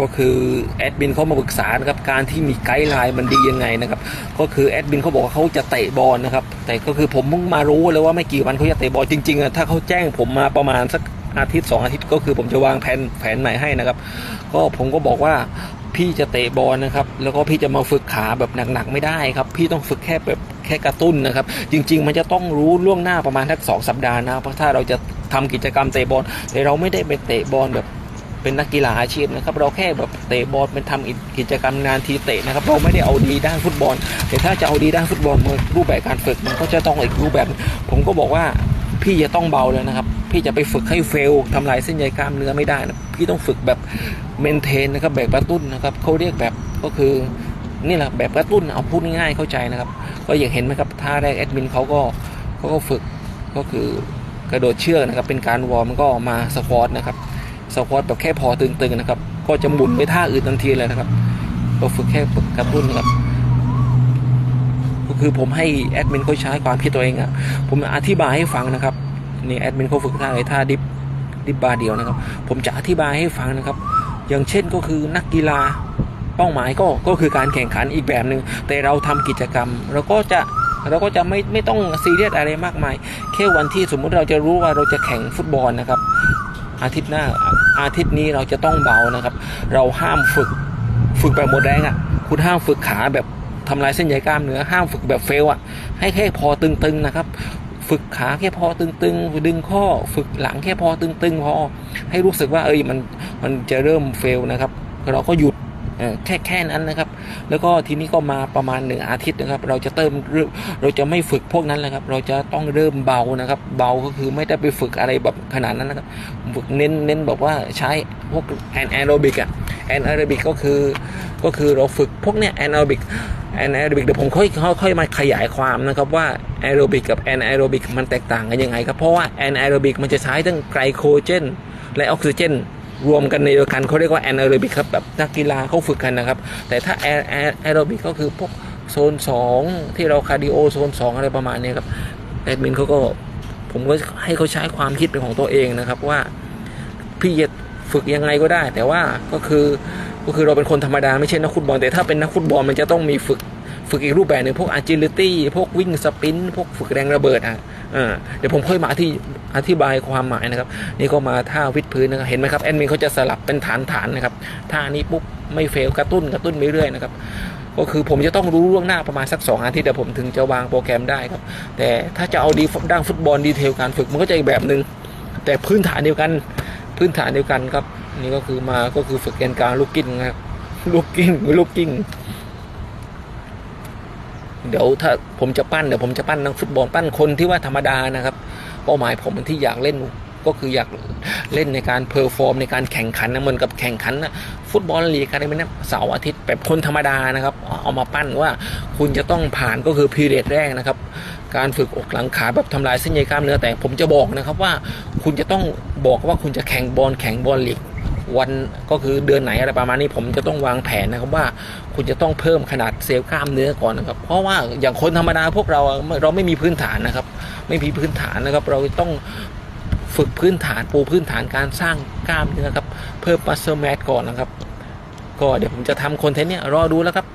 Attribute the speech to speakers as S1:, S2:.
S1: ก็คือแอดมินเขามาปรึกษานะครับการที่มีไกด์ไลน์มันดียังไงนะครับก็คือแอดมินเขาบอกว่าเขาจะเตะบอลนะครับแต่ก็คือผมเพิ่งมารู้เลยว่าไม่กี่วันเขาจะเตะบอลจริงๆอะถ้าเขาแจ้งผมมาประมาณสักอาทิตย์สองอาทิตย์ก็คือผมจะวางแผนแผนใหม่ให้นะครับ ก็ผมก็บอกว่าพี่จะเตะบอลนะครับ แล้วก็พี่จะมาฝึกขาแบบหนักๆไม่ได้ครับ พี่ต้องฝึกแค่แบบแค่กระตุ้นนะครับ จริง ๆ มันจะต้องรู้ล่วงหน้าประมาณทักสองสัปดาห์นะเพราะถ้าเราจะทำกิจกรรมเตะบอลแต่เราไม่ได้ไปเตะบอลแบบ เป็นนักกีฬาอาชีพนะครับ เราแค่แบบเตะบอลเป็นทำกิจกรรมงานทีเตะนะครับ เราไม่ได้เอาดีด้านฟุตบอล แต่ถ้าจะเอาดีด้านฟุตบอลมันรูปแบบการฝึกมันก็จะต้องอีกรูปแบบ ผมก็บอกว่าพี่จะต้องเบาเลยนะครับ พี่จะไปฝึกให้เฟลทำลายเส้นใยกล้ามเนื้อไม่ได้นะพี่ต้องฝึกแบบเมนเทนนะครับแบบกระตุ้นนะครับเขาเรียกแบบก็คือนี่แหละแบบกระตุ้นเอาพูดง่ายๆเข้าใจนะครับ ก็อย่างเห็นไหมครับท่าแรกแอดมินเขาก็เขาก็ฝึกก็คือกระโดดเชือกนะครับเป็นการวอร์มก็มาสควอตนะครับ สควอตแบบแค่พอตึงๆนะครับ ก็จะหมุนไปท่าอื่นทันทีเลยนะครับ ก็ฝึกแค่ฝึกกระตุ้นนะครับก็คือผมให้แอดมินเขาใช้ความคิดตัวเองอะผมอธิบายให้ฟังนะครับนี่แอดมินเขาฝึกท่าอะไรท่าดิฟดิฟบาร์เดียวนะครับ ผมจะอธิบายให้ฟังนะครับ อย่างเช่นก็คือนักกีฬาเป้าหมายก็ก็คือการแข่งขันอีกแบบหนึ่งแต่เราทำกิจกรรมเราก็จะเราก็จะไม่ไม่ต้องซีเรียสอะไรมากมายแค่วันที่สมมุติเราจะรู้ว่าเราจะแข่งฟุตบอลนะครับ อาทิตย์หน้าอาทิตย์นี้เราจะต้องเบานะครับ เราห้ามฝึกฝึกแบบหมดแรงอะ คุณห้ามฝึกขาแบบทำลายเส้นใยกล้ามเนื้อห้ามฝึกแบบเฟลอะ ให้แค่พอตึงๆนะครับ ฝึกขาแค่พอตึงๆ ดึงข้อ ฝึกหลังแค่พอตึงๆพอให้รู้สึกว่าเอ้ยมันมันจะเริ่มเฟลนะครับ เราก็หยุด แค่แค่นั้นนะครับ แล้วก็ทีนี้ก็มาประมาณหนึ่งอาทิตย์นะครับ เราจะเติมเริ่มเราจะไม่ฝึกพวกนั้นเลยครับ เราจะต้องเริ่มเบานะครับ เบาก็คือไม่ได้ไปฝึกอะไรแบบขนาดนั้นนะครับฝึกเน้นเน้นแบบว่าใช้พวกแอนแอโรบิกอะแอนแอโรบิกก็คือก็คือเราฝึกพวกเนี้ยแอนแอโรบิกแอนแอโรบิกเดี๋ยวผมค่อยค่อยค่อยมาขยายความนะครับว่าแอโรบิกกับแอนแอโรบิกมันแตกต่างกันยังไงครับเพราะว่าแอนแอโรบิกมันจะใช้ทั้งไกลโคเจนและออกซิเจน รวมกันในเดียวกันเขาเรียกว่าแอนแอโรบิกครับแบบนักกีฬาเขาฝึกกันนะครับ แต่ถ้าแอนแอโรบิกก็คือพวกโซน 2 ที่เราคาร์ดิโอโซน 2 อะไรประมาณนี้ครับแอดมินเขาก็ผมก็ให้เขาใช้ความคิดเป็นของตัวเองนะครับว่าพี่จะฝึกยังไงก็ได้ แต่ว่าก็คือก็คือเราเป็นคนธรรมดาไม่ใช่นักฟุตบอล แต่ถ้าเป็นนักฟุตบอลมันจะต้องมีฝึกฝึกอีกรูปแบบหนึ่งพวก agility พวกวิ่งสปรินต์พวกฝึกแรงระเบิดอะ เดี๋ยวผมค่อยมาอธิอธิบายความหมายนะครับ นี่ก็มาท่าวิดพื้นนะครับเห็นไหมครับแอดมินเขาจะสลับเป็นฐานฐานนะครับท่านี้ปุ๊บไม่เฟลกระตุ้นกระตุ้นไปเรื่อยนะครับก็คือผมจะต้องรู้ล่วงหน้าประมาณสัก2อาทิตย์เดี๋ยวผมถึงจะวางโปรแกรมได้ครับ แต่ถ้าจะเอาดีด้านฟุตบอลดีเทลการฝึกมันก็จะอีกแบบหนึ่งแต่พื้นฐานเดียวกัน พื้นฐานเดียวกันครับ นี่ก็คือมาก็คือฝึกแกนกลางลูกกิ้งนะครับลูกกิ้งลูกกิ้ง เดี๋ยวถ้าผมจะปั้นเดี๋ยวผมจะปั้นนักฟุตบอลปั้นคนที่ว่าธรรมดานะครับ เป้าหมายผมที่อยากเล่นก็คืออยากเล่นในการเพอร์ฟอร์มในการแข่งขันนะเหมือนกับแข่งขันนะฟุตบอลลีกอะไรแบบนี้เสาร์อาทิตย์แบบคนธรรมดานะครับ เอามาปั้นว่าคุณจะต้องผ่านก็คือพีเรียดแรกนะครับ การฝึกอกหลังขาแบบทำลายเส้นใยกล้ามเนื้อแต่ผมจะบอกนะครับว่าคุณจะต้องบอกว่าคุณจะแข่งบอลแข่งบอลลีก วันก็คือเดือนไหนอะไรประมาณนี้ผมจะต้องวางแผนนะครับว่าคุณจะต้องเพิ่มขนาดเซลล์กล้ามเนื้อก่อนนะครับ เพราะว่าอย่างคนธรรมดาพวกเราเราไม่มีพื้นฐานนะครับ ไม่มีพื้นฐานนะครับ เราต้องฝึกพื้นฐานปูพื้นฐานการสร้างกล้ามเนื้อครับ เพิ่มมัสเซอร์แมสก่อนนะครับ ก็เดี๋ยวผมจะทำคอนเทนต์เนี้ยรอดูแล้วครับ